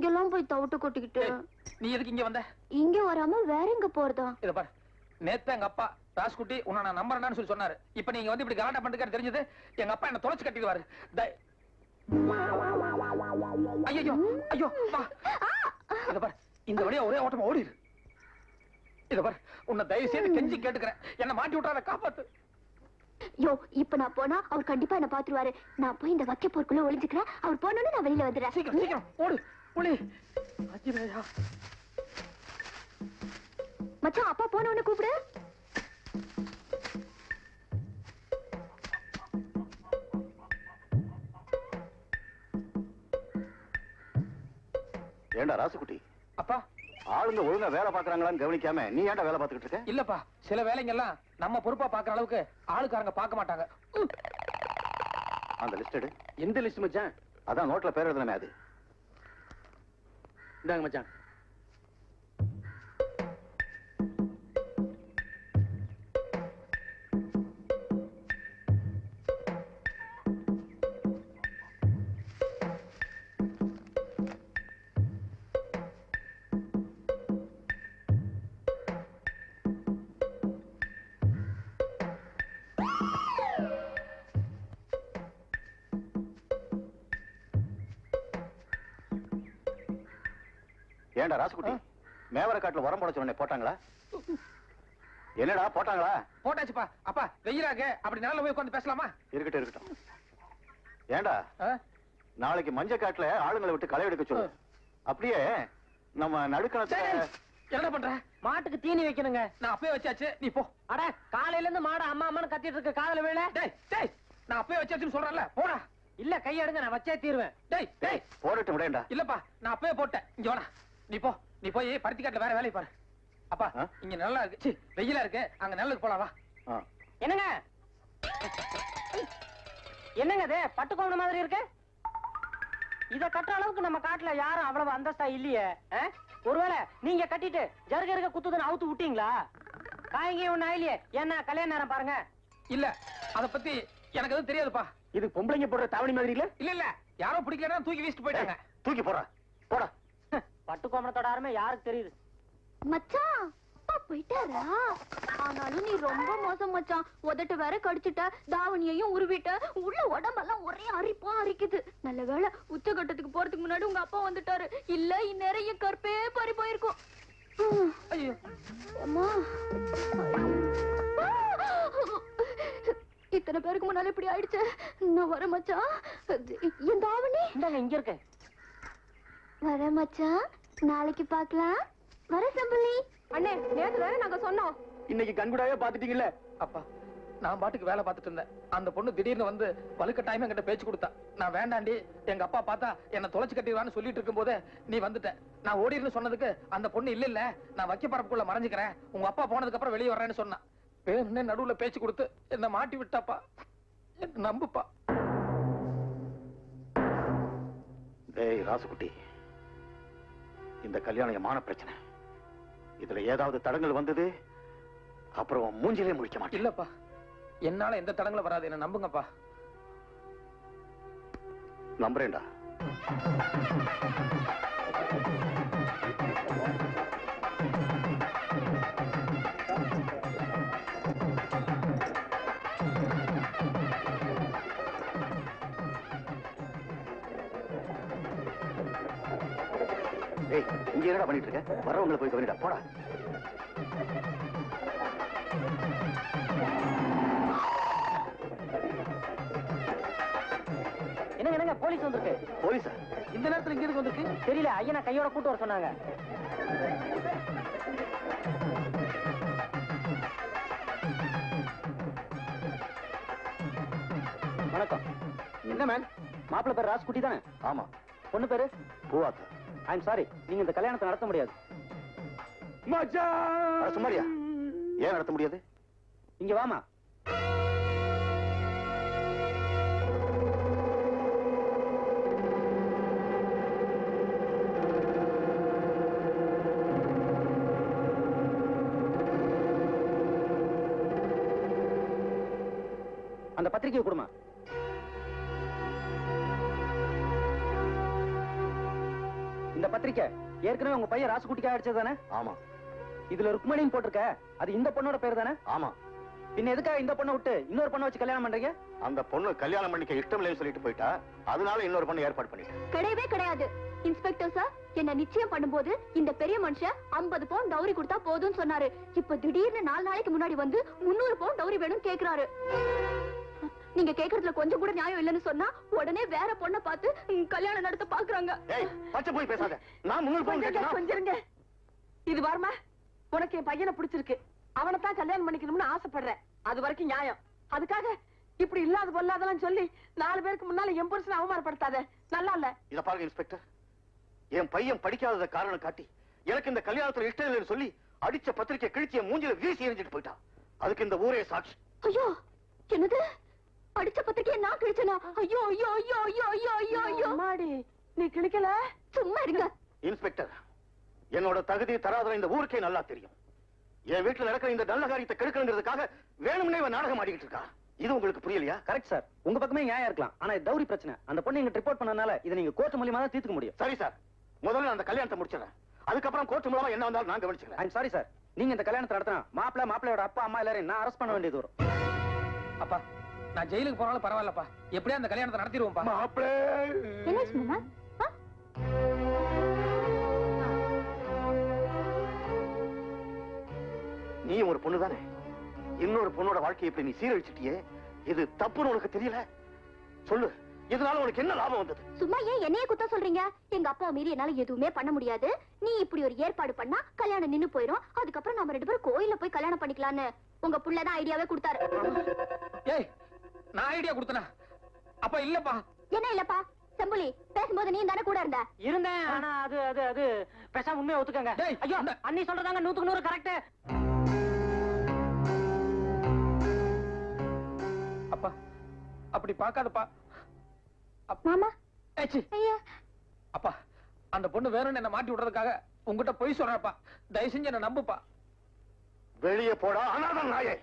இங்கெல்லாம் போய் தவிட்டு கொட்டிக்கிட்டு. நீ எதுக்கு இங்க வந்த? இங்க வராம வேற எங்க போறதா? இத பாரு. நேத்து எங்க அப்பா ராஸ்குட்டி உன்னை நான் நம்புறேன்னு சொல்லி சொன்னாரு. இப்ப நீங்க வந்து இப்படி கலாட்டா பண்ணிட்டு தெரிஞ்சது? எங்க அப்பா என்ன தொலைச்சு கட்டிடுவாரு. ஐயோ ஐயோ இத பாரு. இந்த வழியா ஒரே ஓட்டமா ஓடிடு இத பாரு. உன்னை தயவு செய்து கெஞ்சி கேட்டுக்கிறேன். என்ன மாட்டி விட்டாத காப்பாத்து. யோ இப்ப நான் போனா அவர் கண்டிப்பா என்ன பாத்துருவாரு. நான் போய் இந்த வக்க போருக்குள்ள ஒளிஞ்சுக்கிறேன். அவர் போனோன்னு நான் வெளியில வந்துடுறேன். சீக்கிரம் சீக்கிரம் ஓடு. புலி. அஜிதையா மச்சான் அப்பா போனோன்னு கூப்பிடு. ஏண்டா ராசுக்குட்டி அப்பா. ஆளுங்க ஒழுங்கா வேலை பாக்குறாங்களான்னு கவனிக்காம நீ ஏன்டா வேலை பார்த்துக்கிட்டு இருக்க? இல்லப்பா சில வேலைங்க எல்லாம் நம்ம பொறுப்பா பாக்குற அளவுக்கு ஆளுக்காரங்க பார்க்க மாட்டாங்க. அந்த லிஸ்ட் எடு. எந்த லிஸ்ட் மச்சான்? அதான் நோட்ல பேர் எழுதுனமே அது இந்தாங்க மச்சான். ஏன்டா ராசுக்குட்டி மேவர காட்டுல உரம் போட உடனே போட்டாங்களா? என்னடா போட்டாங்களா? போட்டாச்சுப்பா. அப்பா வெயிலாக. அப்படி நிழல்ல போய் உட்காந்து பேசலாமா? இருக்கட்டும் இருக்கட்டும். ஏன்டா ஆ? நாளைக்கு மஞ்ச காட்டுல ஆளுங்களை விட்டு களை எடுக்க சொல்லு. அப்படியே நம்ம நடுக்கணத்துல சரி, என்ன பண்ற? மாட்டுக்கு தீனி வைக்கணுங்க. நான் அப்பவே வச்சாச்சு. நீ போ. அட காலையில இருந்து மாடு அம்மா அம்மான்னு கத்திட்டு இருக்க. காதுல வேலை டேய் டேய். நான் அப்பவே வச்சாச்சுன்னு சொல்றேன்ல. போடா. இல்ல கையெடுங்க. நான் வச்சே தீருவேன். டேய் டேய். போடட்டும் விடேன்டா. இல்லப்பா நான் அப்பவே போட்டேன். இங்க வாடா. நீ போ நீ போய் பருத்தி காட்டுல வேற வேலையை பாரு அப்பா? இங்க நல்லா இருக்கு. வெயிலா இருக்கு. அங்க நல்லதுக்கு போலாம் வா. என்னங்க? என்னங்க இது? பட்டு கோவண மாதிரி இருக்கு? இத கட்டுற அளவுக்கு நம்ம காட்டுல யாரும் அவ்வளவு அந்தஸ்தா இல்லையே? ஒருவேளை நீங்க கட்டிட்டு ஜருக இருக்க குத்துதுன்னு அவுத்து விட்டீங்களா? காய்ங்க ஒண்ணு ஆயிலையே என்ன கல்யாண நேரம் பாருங்க. இல்ல அத பத்தி எனக்கு எதுவும் தெரியாதுப்பா. இது பொம்பளைங்க போடுற தாவணி மாதிரி இல்ல? இல்ல யாரோ பிடிக்கலன்னா தூக்கி வீசிட்டு போயிட்டாங்க. தூக்கி போடா போடா. பட்டு கோமணத்தோட அருமை யாருக்கு தெரியுது? மச்சான் அப்பா போயிட்டாரா? ஆனாலும் நீ ரொம்ப மோசம் மச்சான். உதட்டு வேற கடிச்சிட்ட தாவணியையும் உருவிட்ட உள்ள உடம்பெல்லாம் ஒரே அரிப்பா அரிக்குது. நல்ல வேளை உச்சகட்டத்துக்கு போறதுக்கு முன்னாடி உங்க அப்பா வந்துட்டாரு. இல்ல என் கற்பே பறி போயிருக்கும். ஐயோ. அம்மா. இத்தனை பேருக்கு முன்னால இப்படி ஆயிடுச்சு. நான் வரேன் மச்சான். என் தாவணி. இந்தாங்க இங்க இருக்கு வரேன் மச்சான். நாளைக்கு பார்க்கலாம். வர சம்பளி அண்ணே நேத்து தானே நாங்க சொன்னோம். இன்னைக்கு கண்கூடாவே பாத்துட்டீங்கல்ல அப்பா நான் பாட்டுக்கு வேலை பார்த்துட்டு இருந்தேன். அந்த பொண்ணு திடீர்னு வந்து வலுக்கட்டாயமா என்கிட்ட பேச்சு கொடுத்தா. நான் வேண்டாண்டி எங்க அப்பா பார்த்தா என்ன தொலைச்சு கட்டிடுவான்னு சொல்லிட்டு இருக்கும்போதே நீ வந்துட்ட. நான் ஓடிடுன்னு சொன்னதுக்கு அந்த பொண்ணு இல்ல இல்ல நான் வைக்க பரப்புக்குள்ள மறைஞ்சுக்கிறேன். உங்க அப்பா போனதுக்கு அப்புறம் வெளியே வர்றேன்னு சொன்னான் வேணும்னே நடுவுல பேச்சு கொடுத்து என்ன மாட்டி விட்டாப்பா. நம்புப்பா. டேய் ராசுக்குட்டி இந்த கல்யாணம் மான பிரச்சனை. இதுல ஏதாவது தடங்கள் வந்தது அப்புறம் மூஞ்சிலே முழிக்க மாட்டேன். இல்லப்பா. என்னால எந்த தடங்களும் வராது என்ன நம்புங்கப்பா. நம்புறேன்டா. ஏய் இங்க என்னடா பண்ணிட்டு இருக்க? வரவங்களை போய் கவனிடா போடா. என்னங்க என்னங்க போலீஸ் வந்திருக்கு. போலீஸா? இந்த நேரத்துல இங்க இருக்கு வந்திருக்கு? தெரியல ஐயனா கையோட கூட்டு வர சொன்னாங்க. வணக்கம். என்ன மேம் மாப்பிள்ளை பேர் ராஜ்குட்டி தானே? ஆமா. பொண்ணு பேரு? பூவாத்தா ஐம் சாரி நீங்க இந்த கல்யாணத்தை நடத்த முடியாது. அட சும்மாரியா ஏன் நடத்த முடியாது? இங்க வாமா. அந்த பத்திரிக்கையை கொடுமா. இந்த பத்திரிக்கை ஏற்கனவே உங்க பையன் ராசுகுட்டிக்காக அடிச்சது தானே ஆமா. இதுல ருக்மணின்னு போட்டிருக்க. அது இந்த பொண்ணோட பேர் தானே ஆமா. பின்ன எதுக்காக இந்த பொண்ணை விட்டு இன்னொரு பொண்ணை வச்சு கல்யாணம் பண்றீங்க? அந்த பொண்ணு கல்யாணம் பண்ணிக்க இஷ்டம் இல்லைன்னு சொல்லிட்டு போயிட்டா அதனால இன்னொரு பொண்ணு ஏற்பாடு பண்ணிட்டேன். கிடையவே கிடையாது. இன்ஸ்பெக்டர் சார் என்ன நிச்சயம் பண்ணும்போது இந்த பெரிய மனுஷன் 50 பவுன் டவுரி கொடுத்தா போதும்னு சொன்னாரு. இப்ப திடீர்னு நாலு நாளைக்கு முன்னாடி வந்து 300 பவுன் டவுரி வேணும் கேக்குறாரு. நீங்க கேக்குறதுல கொஞ்சம் கூட நியாயம் இல்லைன்னு சொன்னா உடனே வேற பொண்ணை பார்த்து கல்யாணம் நடத்த பாக்குறாங்க பச்சை போய் பேசாத. நான் முன்னூறு பவுன் கேட்டேனா கொஞ்சிருங்க. இது வருமா உனக்கு என் பையனை பிடிச்சிருக்கு. அவனை தான் கல்யாணம் பண்ணிக்கணும்னு ஆசைப்படுறேன். அது வரைக்கும் நியாயம். அதுக்காக இப்படி இல்லாத பொல்லாதெல்லாம் சொல்லி நாலு பேருக்கு முன்னால என் புருஷனை அவமானப்படுத்தாத. நல்லா இல்ல? இத பாருங்க இன்ஸ்பெக்டர். என் பையன் படிக்காதத காரணம் காட்டி எனக்கு இந்த கல்யாணத்துல இஷ்டம் இல்லைன்னு சொல்லி அடிச்ச பத்திரிக்கை கிழிச்சு என் மூஞ்சில வீசி எறிஞ்சிட்டு போயிட்டான். அதுக்கு இந்த ஊரே சாட்சி. ஐயோ என்னது? படிச்ச பத்திரிக்கையை நான் கிழிச்சனா? ஐயோ ஐயோ ஐயோ ஐயோ ஐயோ ஐயோ ஐயோ அம்மாடி நீ கிழிக்கல? சும்மா இருங்க. இன்ஸ்பெக்டர் என்னோட தகுதி தராதரம் இந்த ஊருக்கே நல்லா தெரியும். என் வீட்டுல நடக்கிற இந்த நல்ல காரியத்தை கெடுக்கணுங்கிறதுக்காக வேணும்னே இவன் நாடகம் ஆடிக்கிட்டு இருக்கா? இது உங்களுக்கு புரியலையா? கரெக்ட் சார் உங்க பக்கமே நியாயம் இருக்கலாம். ஆனா இது டவுரி பிரச்சனை. அந்த பொண்ணு எங்க ரிப்போர்ட் பண்ணனால இதை நீங்க கோர்ட் மூலியமா தான் தீர்த்துக்க முடியும். சரி சார் முதல்ல அந்த கல்யாணத்தை முடிச்சிடறேன். அதுக்கப்புறம் கோர்ட் மூலமா என்ன வந்தாலும் நான் கவனிச்சுக்கிறேன். ஐம் சாரி சார் நீங்க இந்த கல்யாணத்தை நடத்தினா மாப்பிள்ள மாப்பிள்ளையோட அப்பா அம்மா எல்லாரையும் நான் அரெஸ்ட் பண்ண வேண்டியது வரும். அப்பா நான் ஜெயிலுக்கு போனாலும் பரவாயில்லப்பா. எப்படியா அந்த கல்யாணத்தை நடத்திடுவோம்ப்பா மாப்பிளே! என்னாச்சு மாமா? நீ ஒரு பொண்ணு தானே இன்னொரு பொண்ணோட வாழ்க்கையை இப்படி நீ சீரழிச்சிட்டியே? இது தப்புன்னு உனக்கு தெரியல? சொல்லு இதனால உனக்கு என்ன லாபம் வந்தது? சும்மா ஏன் என்னைய குத்த சொல்றீங்க? எங்க அப்பா மீறி என்னால எதுவுமே பண்ண முடியாது. நீ இப்படி ஒரு ஏற்பாடு பண்ணா கல்யாணம் நின்னு போயிரும். அதுக்கப்புறம் நம்ம ரெண்டு பேரும் கோயில்ல போய் கல்யாணம் பண்ணிக்கலாம்னு. உங்க புள்ளதான் ஐடியாவே கொடுத்தாரு. ஏய் நான் ஐடியா கொடுத்தனா? அப்பா இல்லப்பா. என்ன இல்லப்பா? செம்புலி பேசும்போது நீ தானே கூட இருந்த? இருந்தேன். ஆனா அது அது அது பேசாம உண்மையை ஒத்துக்கங்க. ஐயோ அண்ணி சொல்றதாங்க நூத்துக்கு நூறு கரெக்ட் அப்பா அப்படி பார்க்காதப்பா. மாமா. ஏச்சி. ஐயா. அப்பா அந்த பொண்ணு வேணும்னு என்ன மாட்டி விடுறதுக்காக உங்ககிட்ட பொய் சொல்றப்பா தயவு செஞ்சு என்ன நம்புப்பா. வெளியே போடா அனாதம் நாயே.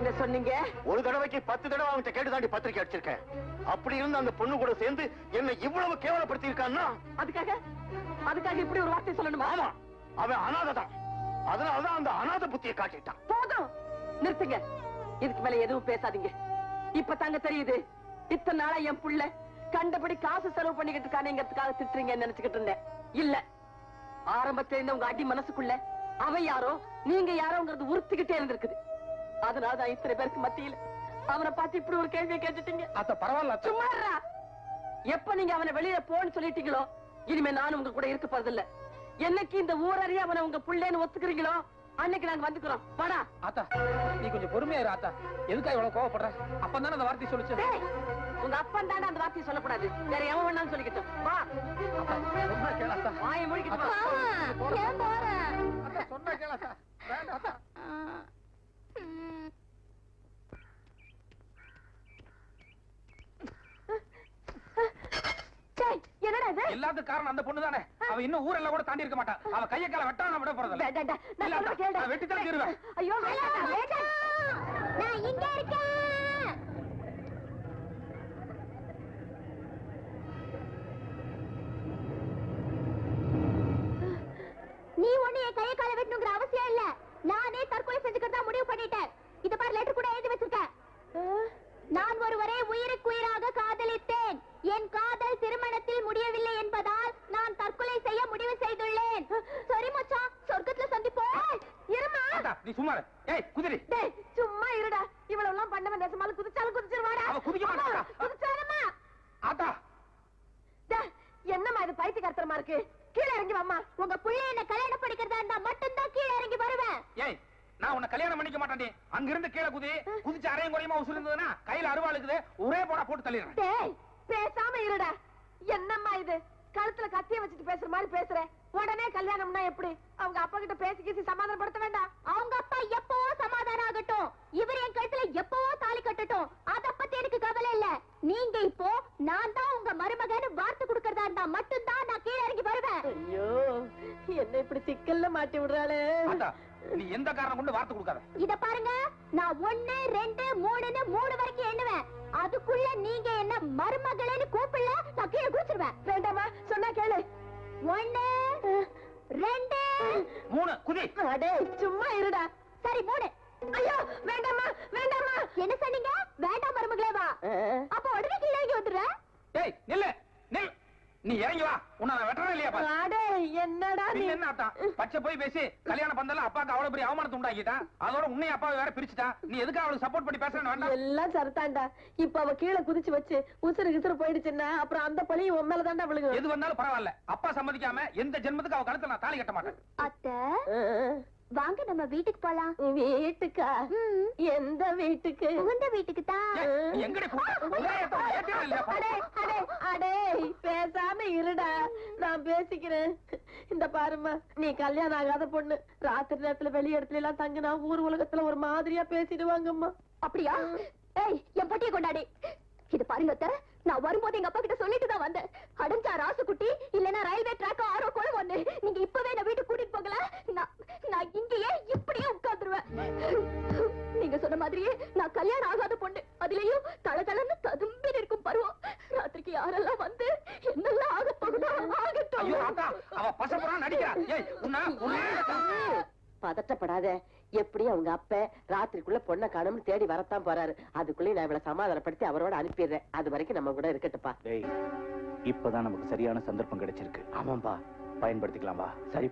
என்ன சொன்னீங்க? ஒரு தடவைக்கு பத்து தடவை அவன்கிட்ட கேட்டு தாண்டி பத்திரிக்கை அடிச்சிருக்கேன். அப்படி இருந்து அந்த பொண்ணு கூட சேர்ந்து என்னை இவ்வளவு கேவலப்படுத்தி இருக்கான்னா அதுக்காக? அதுக்காக இப்படி ஒரு வார்த்தை சொல்லணுமா? ஆமா. அவன் அனாதை தான் அதனாலதான் அந்த அனாதை புத்தியை காட்டிட்டான். போதும். நிறுத்துங்க. இதுக்கு மேல எதுவும் பேசாதீங்க. இப்ப தாங்க தெரியுது. இத்தனை நாளா என் புள்ள கண்டபடி காசு செலவு பண்ணிக்கிட்டு இருக்கானேங்கிறதுக்காக திட்டுறீங்கன்னு நினைச்சுக்கிட்டு இருந்தேன். இல்ல. ஆரம்பத்துல இருந்த உங்க அடி மனசுக்குள்ள அவன் யாரோ நீங்க யாரோங்கிறது உறுத்திக்கிட்டே இருந்திருக்குது. அதனாலதான் இத்தனை பேருக்கு மத்தியில அவனை பார்த்து இப்படி ஒரு கேள்வியை கேட்டுட்டீங்க. அத்த பரவாயில்ல அத்தை. சும்மா இருடா. எப்ப நீங்க அவனை வெளியில போன்னு சொல்லிட்டீங்களோ? இனிமே நானும் உங்க கூட இருக்க போறதில்ல. என்னைக்கு இந்த ஊரறிய அவனை உங்க புள்ளேன்னு ஒத்துக்கிறீங்களோ அன்னைக்கு நாங்க வந்துக்கிறோம். வாடா. ஆத்தா நீ கொஞ்சம் பொறுமையா இரு ஆத்தா எதுக்கா இவ்வளவு கோவப்படுற? அப்பதானே அந்த வார்த்தை சொல்லுச்சு. உங்க அப்பன் தானே அந்த வார்த்தையை சொல்லக்கூடாது. வேற எவன் வேணாலும் சொல்லிக்கிட்டோம். வா. வாயை மூடிக்கிட்டு வா ஏன் போறேன் அத்தா சொன்னா கேளாத்தா வேண்டாம் அத்தா டேய், என்னடா இது காரணம் அந்த பொண்ணு தானே அவ இன்னும் ஊரெல்லாம் கூட தாண்டி இருக்க மாட்டா. அவ கைய கால வெட்டா நான் விட இல்ல. ஐயோ. நான் இங்க இருக்கேன். நீ ஒண்ணு என் கையை கால வெட்டணுங்கிற அவசியம் இல்ல. நானே தற்கொலை செஞ்சுக்கிறதா முடிவு பண்ணிட்டேன். இத பாரு லெட்டர் கூட எழுதி வச்சிருக்கேன் நான் ஒருவரை உயிருக்குயிராக காதலித்தேன். என் காதல் திருமணத்தில் முடியவில்லை என்பதால் நான் தற்கொலை செய்ய முடிவு செய்துள்ளேன் சரி மச்சான் சொர்க்கத்துல சந்திப்போம் இருமா ஆத்தா நீ சும்மா. ஏய் குதிரி. டேய், சும்மா இருடா. இவ்வளவு எல்லாம் பண்ணவன் நெசமாலும் குதிச்சாலும் குதிச்சிருவாடா. அவ குதிக்க மாட்டாடா. குதிச்சாரமா ஆத்தா. என்னம்மா இது பைத்தியக்காரத்தனமா இருக்கு? கீழே இறங்கி வாம்மா. உங்க புள்ள என்ன கல்யாணம் படிக்கிறதா இருந்தா மட்டும்தான் கீழே இறங்கி வருவேன். ஏய் நான் உன்னை கல்யாணம் பண்ணிக்க மாட்டேன்டி. அங்க இருந்து கீழே குதி. குதிச்சு அரையும் குறையுமா உசுறு இருந்ததுன்னா கையில அருவாள் இருக்குது. ஒரே போடா போட்டு தள்ளிடுறேன். டேய் பேசாம இருடா. என்னம்மா இது? கழுத்துல கத்திய வச்சுட்டு பேசுற மாதிரி பேசுற. உடனே கல்யாணம்னா எப்படி? அவங்க அப்பா கிட்ட பேசி கீசி சமாதானப்படுத்த வேண்டாம். அவங்க அப்பா எப்பவோ சமாதானம் ஆகட்டும்? இவர் என் கழுத்துல எப்பவோ தாலி கட்டட்டும்? அத பத்தி எனக்கு கவலை இல்ல. நீங்க இப்போ நான் தான் உங்க மருமகன்னு வார்த்தை கொடுக்கறதா இருந்தா மட்டும்தான் நான் கீழே இறங்கி வருவேன். ஐயோ என்ன இப்படி சிக்கல்ல மாட்டி விடுறாளே. நீ எந்த காரணம் கொண்டு வார்த்தை கொடுக்காத. இத பாருங்க நான் ஒண்ணு ரெண்டு மூணுன்னு மூணு வரைக்கும் எண்ணுவேன். அதுக்குள்ள நீங்க என்ன மருமகளேன்னு கூப்பிடல நான் கீழே குதிச்சிருவேன். வேண்டாமா சொன்னா ஒண்ணு ரெண்டு. மூணு குதி. அடே சும்மா இருடா. சரி மூணு. ஐயோ வேண்டாம்மா வேண்டாம்மா. என்ன சொன்னீங்க? வேண்டாம் மருமகளே வா. அப்ப உடனே கீழே வந்துடுற ஏய் நில்லு நில். நீ இறங்கி வா. உன்னை நான் வெட்டறேன் இல்லையா பாரு. அடே என்னடா நீ? என்ன பச்சை போய் பேசி கல்யாணம் பந்தல அப்பாக்கு அவ்வளவு பெரிய அவமானத்தை உண்டாக்கிட்டான் அதோட உன்னைய அப்பாவை வேற பிரிச்சுட்டான் நீ எதுக்கு அவளுக்கு சப்போர்ட் பண்ணி பேசுறேன்னு வேண்டாம். எல்லாம் சரத்தாண்டா இப்ப அவ கீழே குதிச்சு வச்சு உசுறு கிசுறு போயிடுச்சுன்னா அப்புறம் அந்த பழி உன் மேல தாண்டா விழுகும். எது வந்தாலும் பரவாயில்ல. அப்பா சம்மதிக்காம எந்த ஜென்மத்துக்கு அவ கழுத்துல நான் தாலி கட்ட மாட்டேன். அத்தை? வாங்க நம்ம வீட்டுக்கு போலாம். வீட்டுக்கா? எந்த வீட்டுக்கு? உங்க வீட்டுக்கு தான். அடே பேசாம இருடா. நான் பேசிக்கிறேன். இந்த பாரும்மா நீ கல்யாணம் ஆகாத பொண்ணு. ராத்திரி நேரத்துல வெளி இடத்துல எல்லாம் தங்கினா ஊர் உலகத்துல ஒரு மாதிரியா பேசிடுவாங்கம்மா. அப்படியா? ஏய் என் பொட்டியை கொண்டாடி. இது பாருங்க நான் வரும்போது எங்க அப்பா கிட்ட சொல்லிட்டு தான் வந்தேன். அடைஞ்சா ராசுக்குட்டி இல்லனா ரயில்வே ட்ராக் ஆரோ கோலம் ஒண்ணு. நீங்க இப்பவே என்ன வீட்டுக்கு கூட்டிட்டு போகல? நான் இங்கேயே இப்படியே உட்கார்ந்துருவேன். நீங்க சொன்ன மாதிரியே நான் கல்யாணம் ஆகாத பொண்ணு. அதுலயும் தளதளன்னு ததும்பி இருக்கும் பருவம். ராத்திரிக்கு யாரெல்லாம் வந்து என்னெல்லாம் ஆக போகுதோ ஆகட்டும். அவ பசப்புறா நடிக்கிறா. ஏய் உன்ன உன்னை. பதட்டப்படாத. எப்படி அவங்க அப்ப ராத்திரிக்குள்ள பொண்ணை காணும்னு தேடி வரத்தான் போறாரு? அதுக்குள்ளே நான் இவளை சமாதானப்படுத்தி அவரோட அனுப்பிடுறேன். அது வரைக்கும் நம்ம கூட இருக்கட்டுப்பா இப்பதான் நமக்கு சரியான சந்தர்ப்பம் கிடைச்சிருக்கு. ஆமாம்பா பயன்படுத்திக்கலாம் வா சரி.